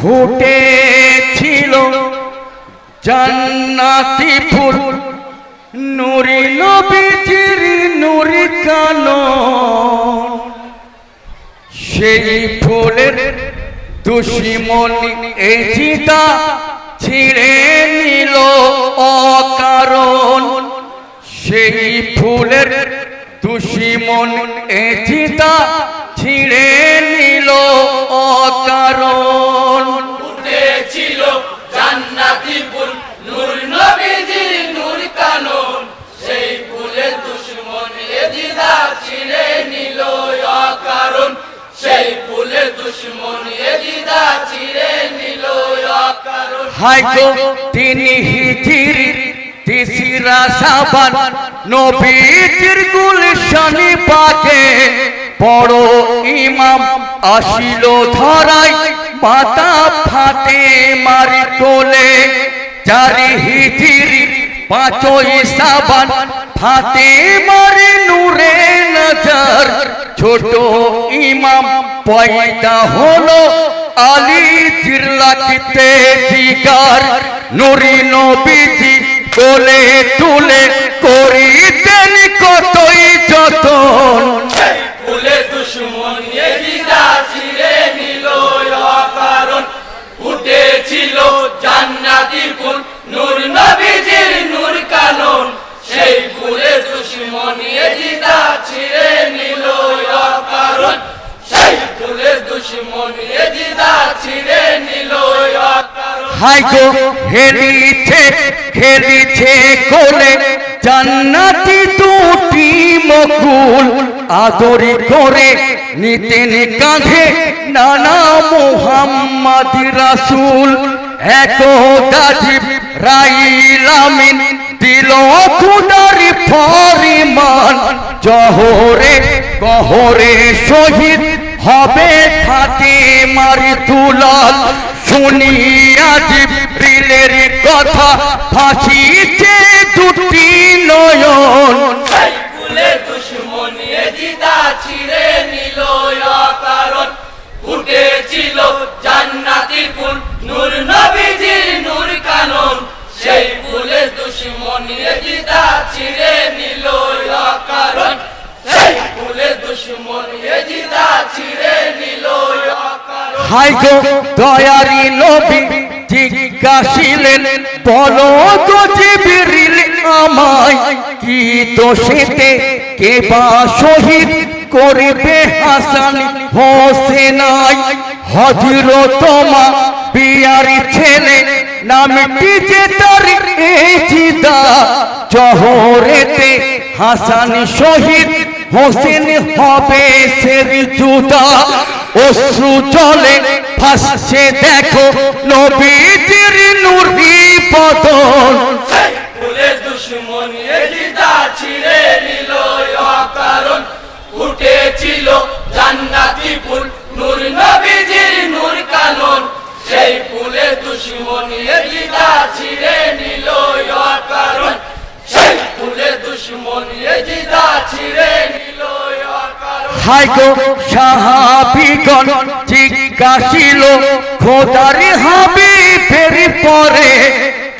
ফুটেছিল জান্নাতি ফুল। নুরি নবীজির নুরি কানো সেই ফুলের দুশ্মনী এই চিতা ছিঁড়ে নিল অকারণ। সেই ফুলের দুশ্মন এ চিতা ছিঁড়ে নিল হাইকো তিনি হিজির তিসিরা সাবান, নবীজির গুলশানি পাকে। বড় ইমাম আসিল ধরাই মাতা ফাতে মারি কোলে। চারি হিজির পাঁচই সাবান ফাতে মারি নূরে নজর। ছোট ইমাম পয়দা হলো আলী জিরলাকিতে জিগার নুরি নবীজি বলে তুলে করিতেন কতই হাই গো হেলিছে খেলিছে কোলে জান্নাতি দুটি মকুল আদরি করে নিতেন কাঁধে নানা মোহাম্মদ রাসূল। এক গাজিব রাইলামিন দিল খুদারি ফরিমান জহরে গহরে শহীদ হবে ফাতে মারি তুলাল শুনিয়া জিব্রিলের কথা ফাঁসিছে দুটি নয়ন। ফুলে ফুলের দিদা ছিঁড়ে। হাই গো দয়ারি নবী, জিজ্ঞাসিলেন, বলো গো জিবরিল আমায়, কি দোষেতে কে বা শহীদ করবে হাসান হোসেনাই? হজরত মা বিয়ারি ছেলে, নামটি যে তার এই জিদা, জহরেতে হাসান শহীদ হোসেন হবে সের জুদা। অশ্রু চলে ভাসছে দেখো নবীজির নুরি বদন অকারণ উঠেছিল জান্নাতি ফুল নূর নবীজির অকারণ হাই গো সাহাবিগণ জিজ্ঞাসিল খোদারি হাবি ফেরি পরে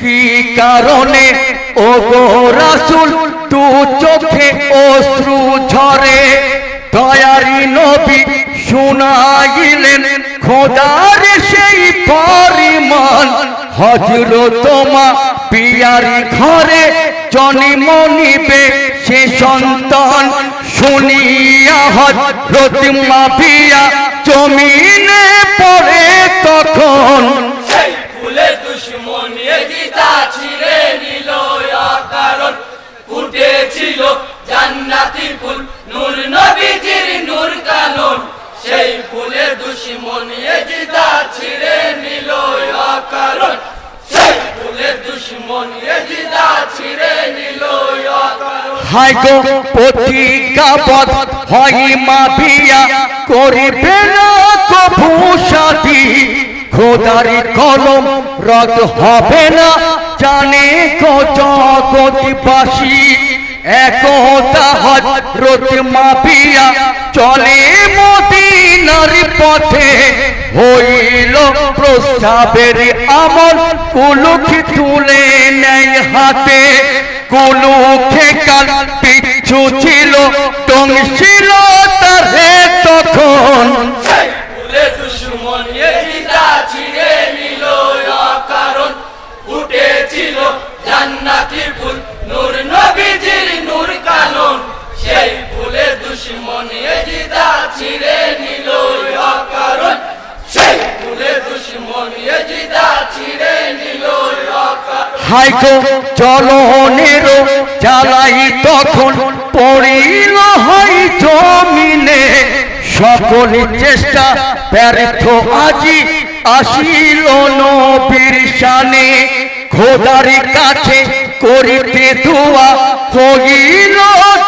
কি কারণে? ও গো রাসুল তু চোখে অশ্রু ঝরে। দয়ারি নবী শুনাইলেন, খোদার সেই পরিমাণ। হজরত মা পিয়ারি ঘরে জন্ম নিবে সে সন্তান। শুনিয়া হজরত মা পিয়া জমিনে পড়ে তখন। এজিদা ছিঁড়ে জান্নাতি ফুল, নূর নূর সেই ফুলের দুশ্মন এজিদা ছিঁড়ে নিল হাই গো প্রতিজ্ঞাবদ্ধ হয় মা পিয়া করিবে না কভু সাথী। খোদারি কলম রদ হবে না, জানে কো জগৎবাসী। একতা হজরত মাপিয়া চলে মদিনা মদিনারি পথে। হইল প্রস্তাবের আমল কুলুকি তুলে নেয় হাতে। কুলুখে খেকার পিছু ছিল টংছিল তার তখন। হাইকো চলনের জ্বালাই তখন পড়িল হয় জমিনে। সকল চেষ্টা ব্যর্থ, আজি আসিল নবীর শানে। খোদার কাছে করিতে দোয়া হইল,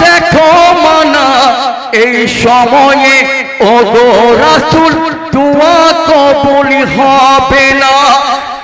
দেখো মানা। এই সময়ে ও গো রাসুল, দোয়া কবুল হবে না।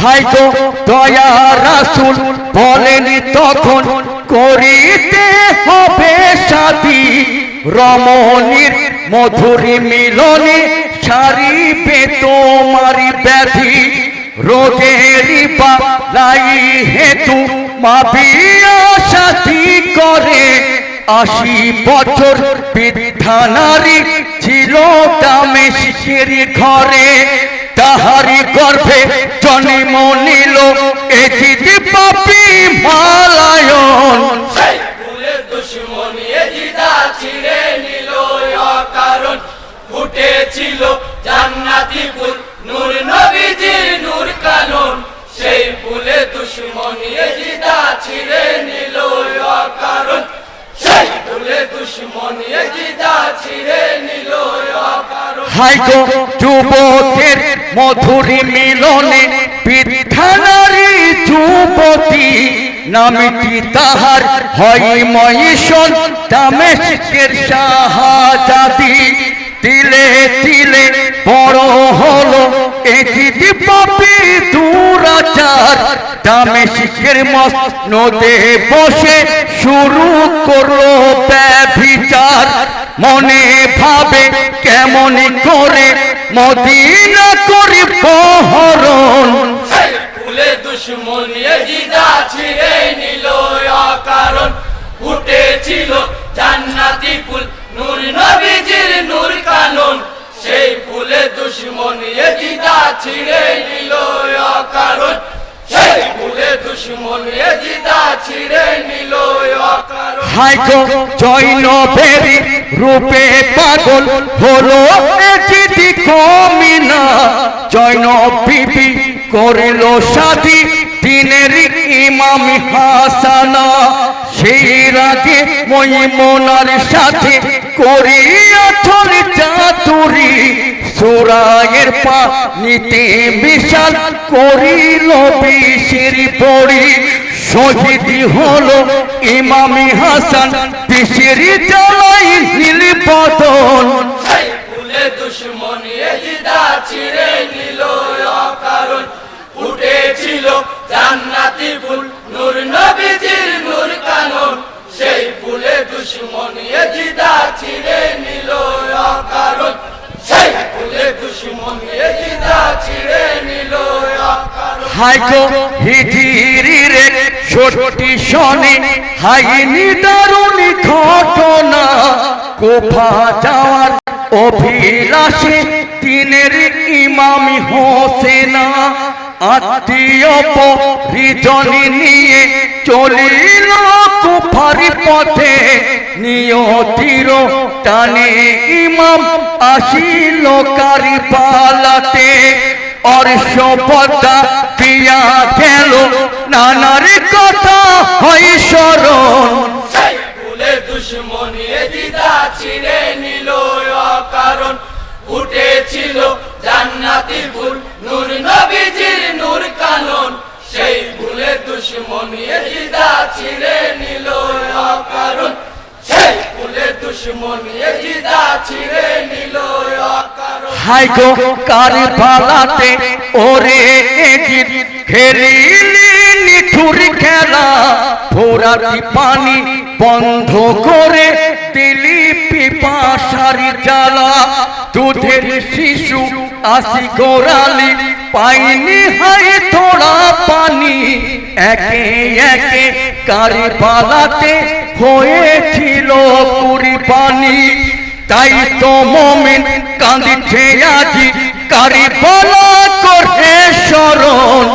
হাইকো দয়া রাসুল বলেনি তখন করিতে হবে সাথী। রমণীর মধুরী মিলনে সারিবে তোমারি ব্যাধি। রোগেরই পালাই হেতু মাপিয়া সাথী করে। আশি বছর বৃদ্ধা নারী ছিল দামেশকের ঘরে, তাহারি গর্ভে জন্ম নিল এজিদি পাপি মালায়ন। ফুটেছিল জান্নাতি ফুল, নূর নবীজির নূর কানন। সেই ফুলে দুশ্মন এজিদা ছিঁড়ে নিল কারণ ফুলে দুশ্মন হাইগো যুবকের মধুরী মিলনে যুবতী হয় মহিষণ তিলে তিলে বড় হলো পাপি দুরাচার দামেশকের মসনদে বসে শুরু করল ব্যভিচার। মনে ভাবে কেমন করে মদিনা করি পহরণ ফুলে দুশ্মন এজিদা ছিঁড়ে নিল কারণ উঠেছিল জান্নাতি ফুল, নূর নবীজির নূর কানন। সেই ফুলে দুশ্মন এজিদা ছিঁড়ে নিল কারণ দুশ্মন কারণ হাইকো জৈন বেরি রূপে পাগল হলো এজিদি কমিনা। জৈন বিবি করিল সাথী দিনের ইমাম হাসানা। সেই রাগে মহিমনার সাথে করিয়া চলে চাতুরি। সুরায়ের পা নিতে বিশাল করিল বিষের পড়ি শহীদি হলো ইমামি হাসান, বিষের জ্বালাই নীল বদন। উঠেছিল জান্নাতি হাইকো হিজিরি রে ছোটি শনি হাইনি দারুণী ঘটনা। কোফা যাওয়ার অভিলাষে দিনের ইমামি হোসেনা, আত্মীয় পরিজনী নিয়ে চলিল কুফারি পথে। নিয়তির টানে ইমাম আসিল কারি পালাতে অর্ষপতা পিয়া গেল। নানার কথা হয় স্মরণ। ছিঁড়ে নিল কারণ উঠেছিল জান্নাতি ফুল নূর নবীজির নূর কানন। সেই দুশ্মনী ছিঁড়ে নিল সেই দুশ্মনী ছিঁড়ে নিল হাই গো কারবালাতে ওরে খেলিলি খেলা ফোরাতি পানি বন্ধ করে দিলি জ্বালা। দুধের শিশু আসি গোড়ালি, পাইনি পানি। একে একে কারবালাতে হয়েছিল কুড়ি পানি তাই তো মমিন কাঁদিছে আজি কারি বলা করে স্মরণ